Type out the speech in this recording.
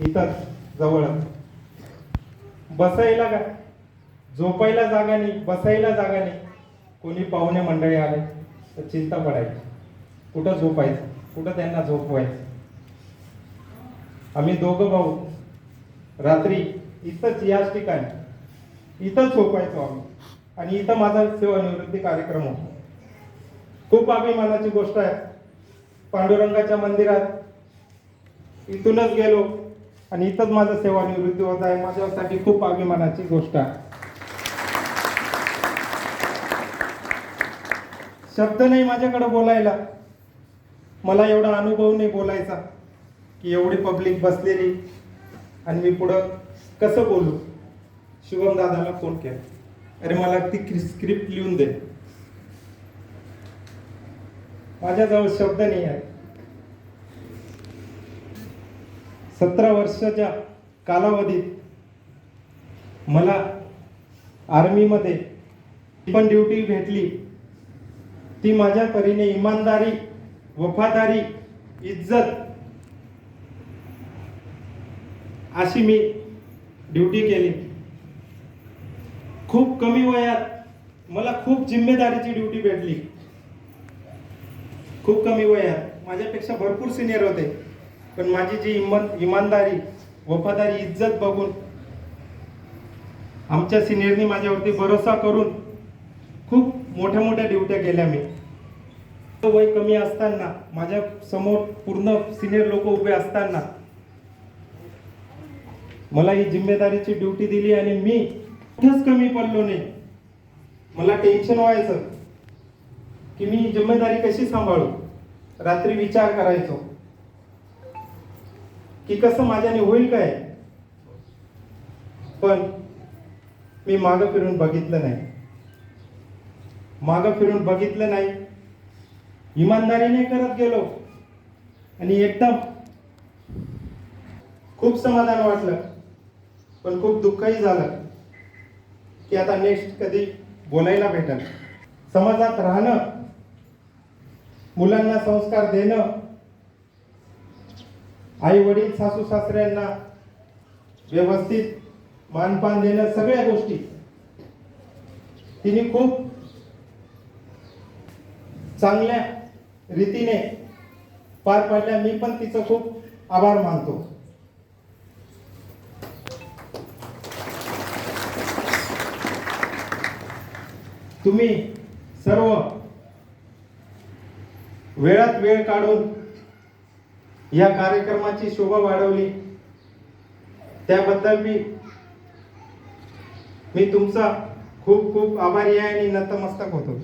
इथं जवळ. बसायला का झोपायला जागा नाही बसायला जागा नाही. कोणी पाहुणे मंडळी आले तर चिंता पडायची. कुठं झोपायचं? कुठं त्यांना झोपवायचं? आम्ही दोघं भाऊ. रात्री इथंच याच ठिकाणी. इथंच झोपायचो आम्ही. आणि इथं माझा सेवानिवृत्ती कार्यक्रम होता. खूप अभिमानाची गोष्ट आहे. पांडुरंगाच्या मंदिरात इथूनच गेलो. आणि इथंच माझं सेवानिवृत्ती होत आहे. माझ्यासाठी खूप अभिमानाची गोष्ट आहे. शब्द नाही माझ्याकडे बोलायला. मला एवढा अनुभव नाही बोलायचा की एवढी पब्लिक बसलेली. आणि मी पुढं कसं बोलू? शिवम दादाला फोन केला. अरे मला ती स्क्रिप्ट लिहून दे. माझ्याजवळ शब्द नाही आहे. सतरा वर्षाच्या कालावधीत मला आर्मीमध्ये पण ड्युटी भेटली. ती माझ्या परीने इमानदारी वफादारी इज्जत अशी मी ड्युटी केली. खूप कमी वयात मला खूप जिम्मेदारीची ड्युटी भेटली. खूप कमी वयात. माझ्यापेक्षा भरपूर सिनियर होते. पण माझी जी इमान इमानदारी वफादारी इज्जत बघून आमच्या सिनियरनी माझ्यावरती भरोसा करून खूप मोठ्या मोठ्या ड्युट्या केल्या मी. वय कमी असताना माझ्यासमोर पूर्ण सिनियर लोक उभे असताना मला ही जिम्मेदारीची ड्युटी दिली आणि मी कुठेच कमी पडलो नाही. मला टेन्शन व्हायचं की मी ही जिम्मेदारी कशी सांभाळू? रात्री विचार करायचो. की कसं माझ्याने होईल काय? पण मी मागं फिरून बघितलं नाही. मागं फिरून बघितलं नाही. इमानदारीने करत गेलो. आणि एकदम खूप समाधान वाटलं. पण खूप दुःखही झालं. की आता नेक्स्ट कधी बोलायला भेटल. समाजात राहणं मुलांना संस्कार देणं आई वडील सासू सासऱ्यांना व्यवस्थित मानपान देणं सगळ्या गोष्टी. तिने खूप चांगल्या रीतीने पार पाडल्या. मी पण तिचं खूप आभार मानतो. तुम्ही सर्व वेळात वेळ काढून या कार्यक्रमाची शोभा वाढवली. त्याबद्दल मी मी तुमचा खूप खूप आभारी आहे आणि नतमस्तक होतो.